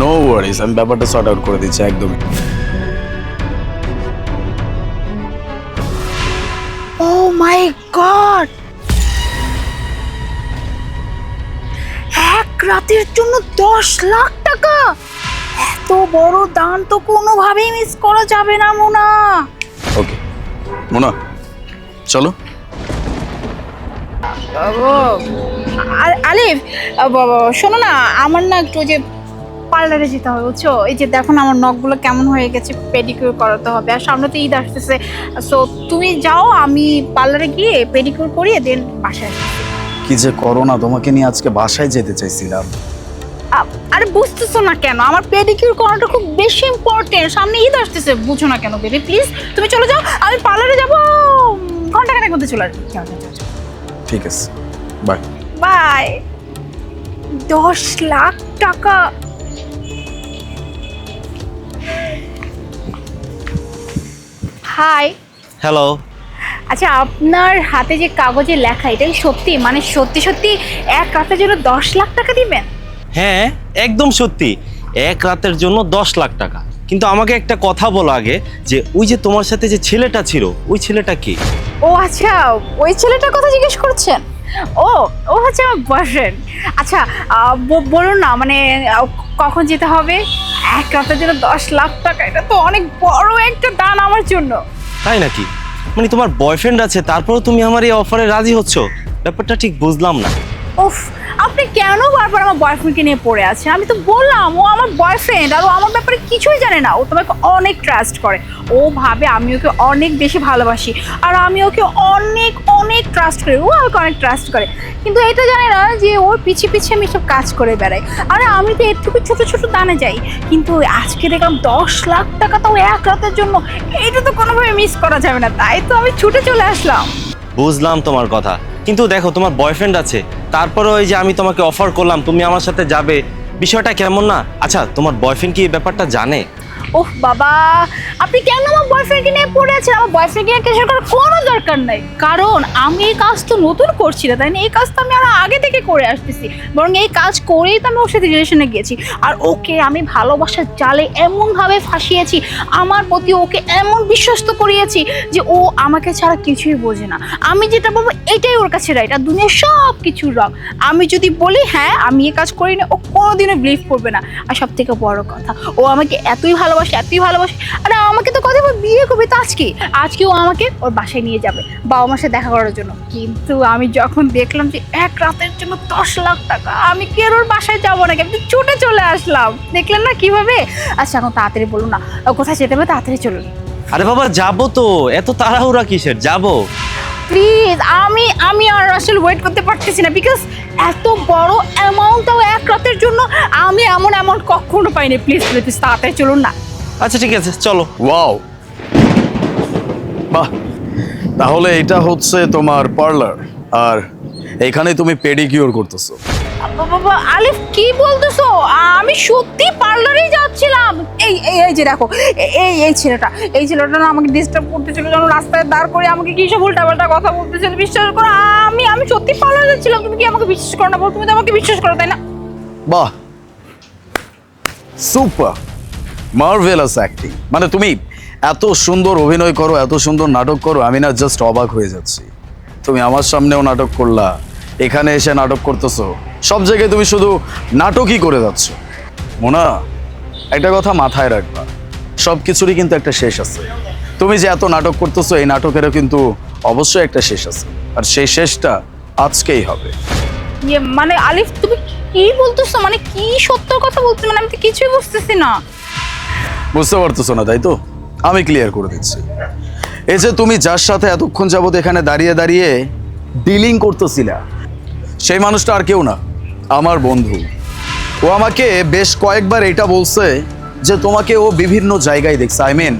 No ওয়ারিস আমি ব্যাপারটা sort out করে দিচ্ছি একদমই। ও মাই গড এক রাতের জন্য দশ লাখ টাকা! এত বড় দান তো কোনোভাবেই মিস করা যাবে না মোনা। ওকে মোনা চলো। আলিফ শোনো না আমার না একটু যে পার্লারে যেতে হবে বুঝছ? এই যে দেখো না আমার নখগুলো কেমন হয়ে গেছে পেডিকিউর করাতে হবে। আর সামনে তো ঈদ আসতেছে। সো তুমি যাও আমি পার্লারে গিয়ে পেডিকিউর করিয়ে দেন বাসায় কি যে করো না তোমাকে নিয়ে আজকে বাসায় যেতে চাইছিলাম। আরে বুঝতেছো না কেন? আমার পেডিকিউর করাটা খুব বেশি ইম্পর্টেন্ট সামনে ঈদ আসতেছে বুঝো না কেন বেবি প্লিজ তুমি চলে যাও আমি পার্লারে যাব। ঘণ্টা খানেক মধ্যে চলে আসব। ঠিক আছে বাই বাই দশ লাখ টাকা হাই হ্যালো আচ্ছা আপনার হাতে যে কাগজে লেখা এটাই সত্যি? মানে সত্যি সত্যি এক রাতের জন্য দশ লাখ টাকা দিবেন? হ্যাঁ একদম সত্যি। এক রাতের জন্য দশ লাখ টাকা। কিন্তু আমাকে একটা কথা বলো আগে যে ওই যে তোমার সাথে যে ছেলেটা ছিল ওই ছেলেটা কি? ও আচ্ছা ওই ছেলেটার কথা জিজ্ঞেস করছেন? ও ও হচ্ছে আমার বয়ফ্রেন্ড আচ্ছা বলুন না মানে কখন যেতে হবে? এক রাতের জন্য দশ লাখ টাকা এটা তো অনেক বড় একটা দান আমার জন্য। তাই নাকি? মানে তোমার বয়ফ্রেন্ড আছে তারপরেও তুমি আমার এই অফারে রাজি হচ্ছ? ব্যাপারটা ঠিক বুঝলাম না। উফ আপনি কেন বারবার আমার বয়ফ্রেন্ডকে নিয়ে পড়ে আছে আমি তো বললাম, ও আমার বয়ফ্রেন্ড আর ও আমার ব্যাপারে কিছুই জানে না। ও তোমাকে অনেক ট্রাস্ট করে। ও ভাবে আমি ওকে অনেক বেশি ভালোবাসি আর আমি ওকে অনেক অনেক ট্রাস্ট করি। ও আমাকে অনেক ট্রাস্ট করে। কিন্তু এটা জানে না যে ওর পিছিয়ে পিছিয়ে আমি সব কাজ করে বেড়াই। আরে আমি তো একটু ছোট ছোট দানে যাই। কিন্তু আজকে দেখলাম দশ লাখ টাকা তাও এক রাতের জন্য। এটা তো কোনোভাবে মিস করা যাবে না। তাই তো আমি ছুটে চলে আসলাম। বুঝলাম তোমার কথা। কিন্তু দেখো, তোমার বয়ফ্রেন্ড আছে। তারপরে ওই যে আমি তোমাকে অফার করলাম, তুমি আমার সাথে যাবে, বিষয়টা কেমন না? আচ্ছা তোমার বয়ফ্রেন্ড কি এই ব্যাপারটা জানে? ওহ বাবা। আপনি কেন আমার বয়ফ্রেন্ডকে নিয়ে পড়ে আছেন? আমার বয়ফ্রেন্ডকে নিয়ে কেসের করার কোনো দরকার নাই। কারণ আমি এই কাজ তো নতুন করছি না, তাই না? এই কাজ তো আমি আরও আগে থেকে করে আসতেছি। বরং এই কাজ করেই তো আমি ওর সাথে রিলেশনে গিয়েছি। আর ওকে আমি ভালোবাসার জালে এমনভাবে ফাঁসিয়েছি, আমার প্রতি ওকে এমন বিশ্বস্ত করিয়েছি যে ও আমাকে ছাড়া কিছুই বোঝে না। আমি যেটা বলব, এটাই ওর কাছে রাইট আর দুনিয়ার সব কিছু রং। আমি যদি বলি হ্যাঁ আমি এই কাজ করি না ও কোনোদিনও বিলিভ করবে না। আর সব থেকে বড় কথা, ও আমাকে এতই ভালোবাসে এতই ভালোবাসে। আরে আমাকে তো কথা বল বিয়ে করবে তো আজকে? আজকে ও আমাকে ওর বাসায় নিয়ে যাবে বাবা মার সাথে দেখা করার জন্য। কিন্তু আমি যখন দেখলাম যে এক রাতের জন্য দশ লাখ টাকা আমি কি আর ওর বাসায় যাব নাকি? আমি ছুটে চলে আসলাম। দেখলেন না কীভাবে? আচ্ছা এখন তাড়াতাড়ি বলুন না কোথায় যেতে হবে তাড়াতাড়ি চলুন। আরে বাবা যাব তো এত তাড়াহুড়া কিসের? যাব। প্লিজ আমি আমি আর আসলে ওয়েট করতে পারতেছি না বিকজ এত বড় অ্যামাউন্টটাও এক রাতের জন্য আমি এমন অ্যামাউন্ট কখনো পাইনি। প্লিজ প্লিজ তাড়াতাড়ি চলুন না। আচ্ছা ঠিক আছে চলো। ওয়াও বাহ! তাহলে এটা হচ্ছে তোমার পার্লার আর এখানে তুমি পেডিকিউর করতেছো। বাবা, বাবা আলিফ কি বলতেছো? আমি সত্যি পার্লারেই যাচ্ছিলাম। এই এই এই যে দেখো এই এই ছেলেটা এই ছেলেটা না আমাকে ডিস্টার্ব করতেছিল যেন রাস্তায় দাঁড় করে আমাকে কি সব উল্টাপাল্টা কথা বলতেছিল বিশ্বাস করো আমি আমি সত্যি পার্লারে যাচ্ছিলাম তুমি কি আমাকে বিশ্বাস করো না? বল তুমি তো আমাকে বিশ্বাস করো তাই না? বাহ। সুপার মার্ভেলাস অ্যাক্টিং মানে তুমি এত সুন্দর অভিনয় করো এত সুন্দর নাটক করো আমি না জাস্ট অবাক হয়ে যাচ্ছি। তুমি আমার সামনেও নাটক করলা এখানে এসে নাটক করতেছো। সব জায়গায় তুমি শুধু নাটকই করে যাচ্ছ। মোনা একটা কথা মাথায় রাখবা। সব কিছুরই কিন্তু একটা শেষ আছে। তুমি যে এত নাটক করতেছো এই নাটকেরও কিন্তু অবশ্যই একটা শেষ আছে। আর সেই শেষটা আজকেই হবে। ইয়ে মানে আলিফ তুমি কি বলতেছো? মানে কি সত্য কথা বলছো মানে আমি তো কিছুই বুঝতেছি না। বুঝতে পারতেছো না তাই তো? আমি ক্লিয়ার করে দিচ্ছি। এই যে তুমি যার সাথে এতক্ষণ যাবত এখানে দাঁড়িয়ে দাঁড়িয়ে ডিলিং করতেছিলা সেই মানুষটা আর কেউ না। আমার বন্ধু। ও আমাকে বেশ কয়েকবার এটা বলছে যে তোমাকে ও বিভিন্ন জায়গায় দেখছে। আই মিন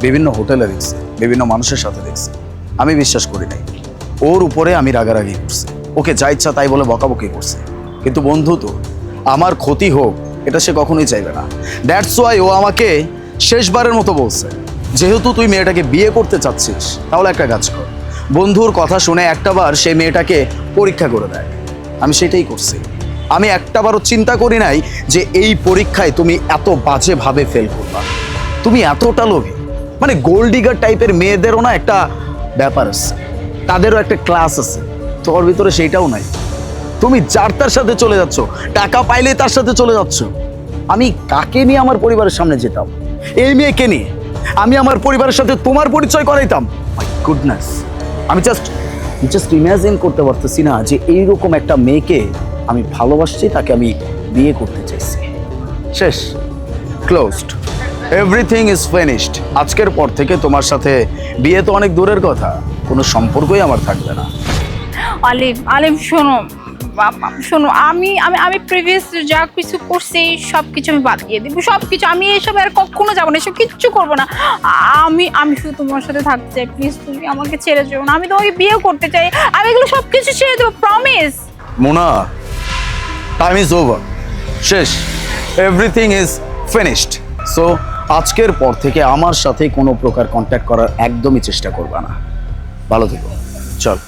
বিভিন্ন হোটেলে দেখছে, বিভিন্ন মানুষের সাথে দেখছে। আমি বিশ্বাস করি নাই। ওর উপরে আমি রাগারাগি করছি। ওকে যা ইচ্ছা তাই বলে বকাবকি করছে। কিন্তু বন্ধু তো, আমার ক্ষতি হোক, এটা সে কখনোই চাইবে না। দ্যাটস ওয়াই ও আমাকে শেষবারের মতো বলছে, যেহেতু তুই মেয়েটাকে বিয়ে করতে চাচ্ছিস, তাহলে একটা কাজ কর। বন্ধুর কথা শুনে একটাবার সেই মেয়েটাকে পরীক্ষা করে দেয়। আমি সেটাই করছি। আমি একটাবারও চিন্তা করি নাই যে এই পরীক্ষায় তুমি এত বাজেভাবে ফেল করবা। তুমি এতটা লোভী। মানে গোল্ড ডিগার টাইপের মেয়েদেরও না একটা ব্যাপার আছে। তাদেরও একটা ক্লাস আছে। তোর ভিতরে সেইটাও নাই। তুমি যার তার সাথে চলে যাচ্ছ, টাকা পাইলে তার সাথে চলে যাচ্ছ। আমি কাকে নিয়ে আমার পরিবারের সামনে যেতাম? এই মেয়েকে নিয়ে। আমি আমার পরিবারের সাথে তোমার পরিচয় করাইতাম? গুডনেস আমি জাস্ট জাস্ট ইমাজিন করতে পারতেছি না যে এইরকম একটা মেয়েকে আমি ভালোবাসছি তাকে আমি বিয়ে করতে চাইছি। শেষ। ক্লোজড এভরিথিং ইজ ফিনিশড আজকের পর থেকে তোমার সাথে বিয়ে তো অনেক দূরের কথা। কোনো সম্পর্কই আমার থাকবে না। আলিফ আলিফ শোনো। বাবা, শোনো আমি আমি আমি প্রিভিয়াস যা কিছু করছি সব কিছু আমি বাদ দিয়ে দিব। সব কিছু আমি এসব আর কখনো যাব না এসব কিচ্ছু করব না। আমি আমি শুধু তোমার সাথে থাকতে চাই। প্লিজ তুমি আমাকে ছেড়ে যেও না। আমি তোমাকে বিয়ে করতে চাই। আমি এগুলো সব কিছু ছেড়ে দেবো promise Mona time is over শেষ। এভরিথিং ইজ ফিনিশড সো আজকের পর থেকে আমার সাথে কোনো প্রকার কন্ট্যাক্ট করার একদমই চেষ্টা করবা না। ভালো থেকো। চল।